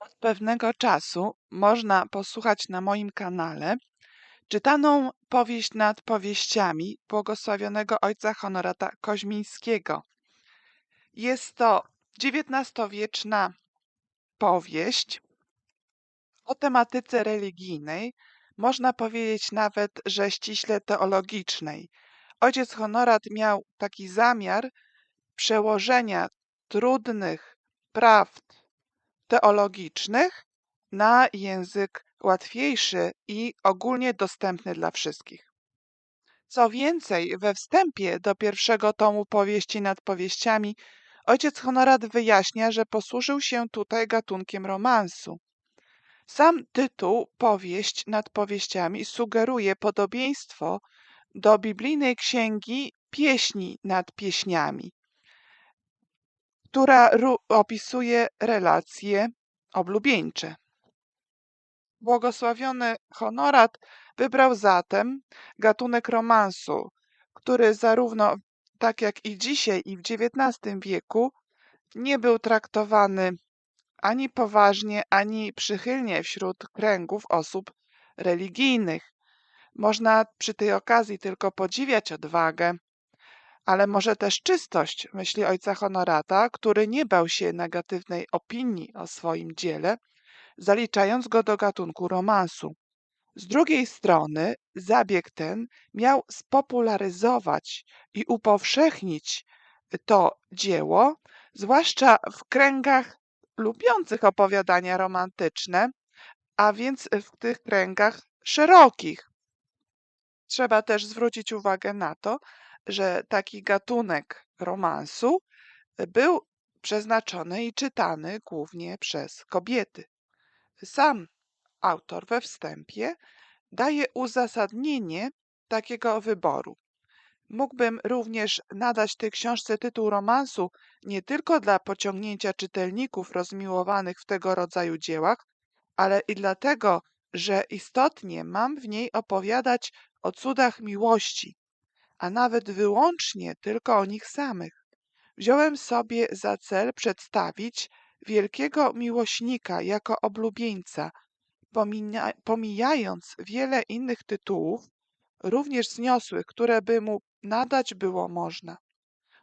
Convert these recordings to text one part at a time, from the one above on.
Od pewnego czasu można posłuchać na moim kanale czytaną powieść nad powieściami błogosławionego ojca Honorata Koźmińskiego. Jest to XIX-wieczna powieść o tematyce religijnej, można powiedzieć nawet, że ściśle teologicznej. Ojciec Honorat miał taki zamiar przełożenia trudnych prawd teologicznych na język łatwiejszy i ogólnie dostępny dla wszystkich. Co więcej, we wstępie do pierwszego tomu powieści nad powieściami ojciec Honorat wyjaśnia, że posłużył się tutaj gatunkiem romansu. Sam tytuł Powieść nad powieściami sugeruje podobieństwo do biblijnej księgi Pieśni nad pieśniami, która opisuje relacje oblubieńcze. Błogosławiony Honorat wybrał zatem gatunek romansu, który zarówno tak jak i dzisiaj i w XIX wieku nie był traktowany ani poważnie, ani przychylnie wśród kręgów osób religijnych. Można przy tej okazji tylko podziwiać odwagę, ale może też czystość myśli ojca Honorata, który nie bał się negatywnej opinii o swoim dziele, zaliczając go do gatunku romansu. Z drugiej strony zabieg ten miał spopularyzować i upowszechnić to dzieło, zwłaszcza w kręgach lubiących opowiadania romantyczne, a więc w tych kręgach szerokich. Trzeba też zwrócić uwagę na to, że taki gatunek romansu był przeznaczony i czytany głównie przez kobiety. Sam autor we wstępie daje uzasadnienie takiego wyboru. Mógłbym również nadać tej książce tytuł romansu nie tylko dla pociągnięcia czytelników rozmiłowanych w tego rodzaju dziełach, ale i dlatego, że istotnie mam w niej opowiadać o cudach miłości, a nawet wyłącznie tylko o nich samych. Wziąłem sobie za cel przedstawić wielkiego miłośnika jako oblubieńca, pomijając wiele innych tytułów, również zniosłych, które by mu nadać było można.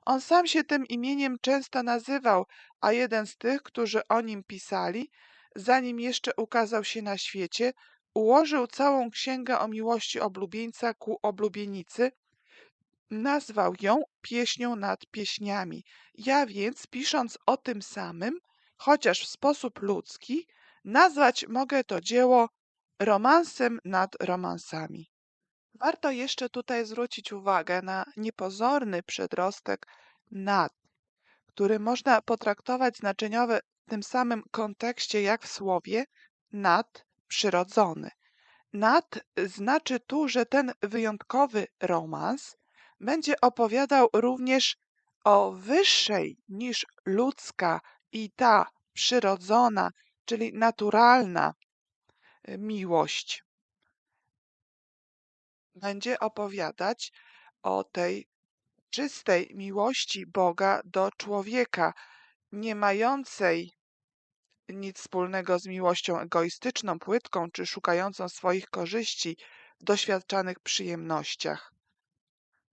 On sam się tym imieniem często nazywał, a jeden z tych, którzy o nim pisali, zanim jeszcze ukazał się na świecie, ułożył całą księgę o miłości oblubieńca ku oblubienicy, nazwał ją pieśnią nad pieśniami. Ja więc, pisząc o tym samym, chociaż w sposób ludzki, nazwać mogę to dzieło romansem nad romansami. Warto jeszcze tutaj zwrócić uwagę na niepozorny przedrostek nad, który można potraktować znaczeniowo w tym samym kontekście jak w słowie nadprzyrodzony. Nad znaczy tu, że ten wyjątkowy romans będzie opowiadał również o wyższej niż ludzka i ta przyrodzona, czyli naturalna y, miłość. Będzie opowiadać o tej czystej miłości Boga do człowieka, nie mającej nic wspólnego z miłością egoistyczną, płytką czy szukającą swoich korzyści w doświadczanych przyjemnościach.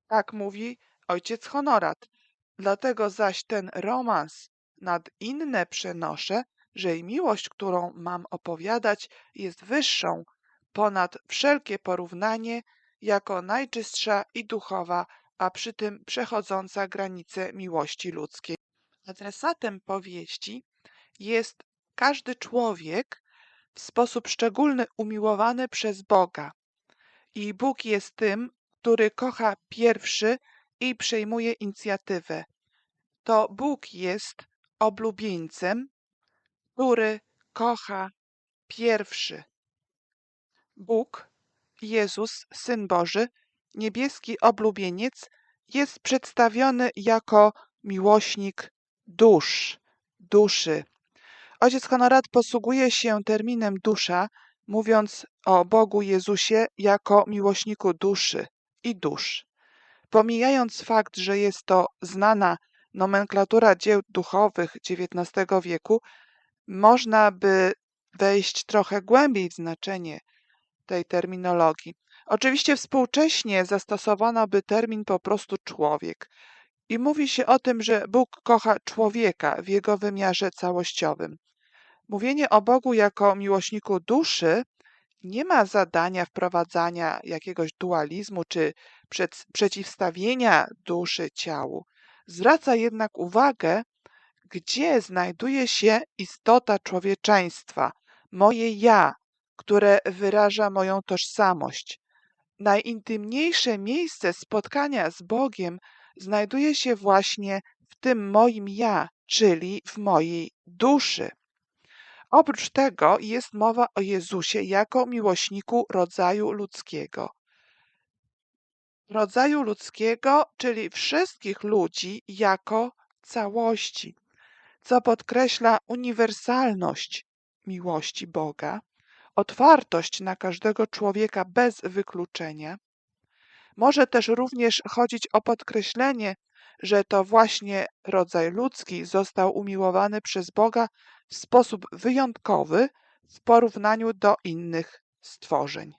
Tak mówi ojciec Honorat. Dlatego zaś ten romans nad inne przenoszę, że i miłość, którą mam opowiadać, jest wyższą ponad wszelkie porównanie, jako najczystsza i duchowa, a przy tym przechodząca granice miłości ludzkiej. Adresatem powieści jest każdy człowiek w sposób szczególny umiłowany przez Boga. I Bóg jest tym, który kocha pierwszy i przejmuje inicjatywę. To Bóg jest oblubieńcem, który kocha pierwszy. Bóg, Jezus, Syn Boży, niebieski oblubieniec, jest przedstawiony jako miłośnik dusz, duszy. Ojciec Honorat posługuje się terminem dusza, mówiąc o Bogu Jezusie jako miłośniku duszy i dusz. Pomijając fakt, że jest to znana nomenklatura dzieł duchowych XIX wieku, można by wejść trochę głębiej w znaczenie tej terminologii. Oczywiście współcześnie zastosowano by termin po prostu człowiek. I mówi się o tym, że Bóg kocha człowieka w jego wymiarze całościowym. Mówienie o Bogu jako miłośniku duszy nie ma zadania wprowadzania jakiegoś dualizmu czy przed, przeciwstawienia duszy ciału. Zwraca jednak uwagę, gdzie znajduje się istota człowieczeństwa, moje ja, które wyraża moją tożsamość. Najintymniejsze miejsce spotkania z Bogiem znajduje się właśnie w tym moim ja, czyli w mojej duszy. Oprócz tego jest mowa o Jezusie jako miłośniku rodzaju ludzkiego. Rodzaju ludzkiego, czyli wszystkich ludzi jako całości, co podkreśla uniwersalność miłości Boga, otwartość na każdego człowieka bez wykluczenia. Może też również chodzić o podkreślenie, że to właśnie rodzaj ludzki został umiłowany przez Boga w sposób wyjątkowy w porównaniu do innych stworzeń.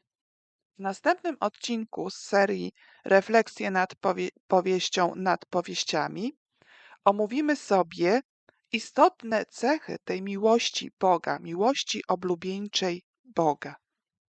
W następnym odcinku z serii Refleksje nad powie powieścią nad powieściami omówimy sobie istotne cechy tej miłości Boga, miłości oblubieńczej Boga.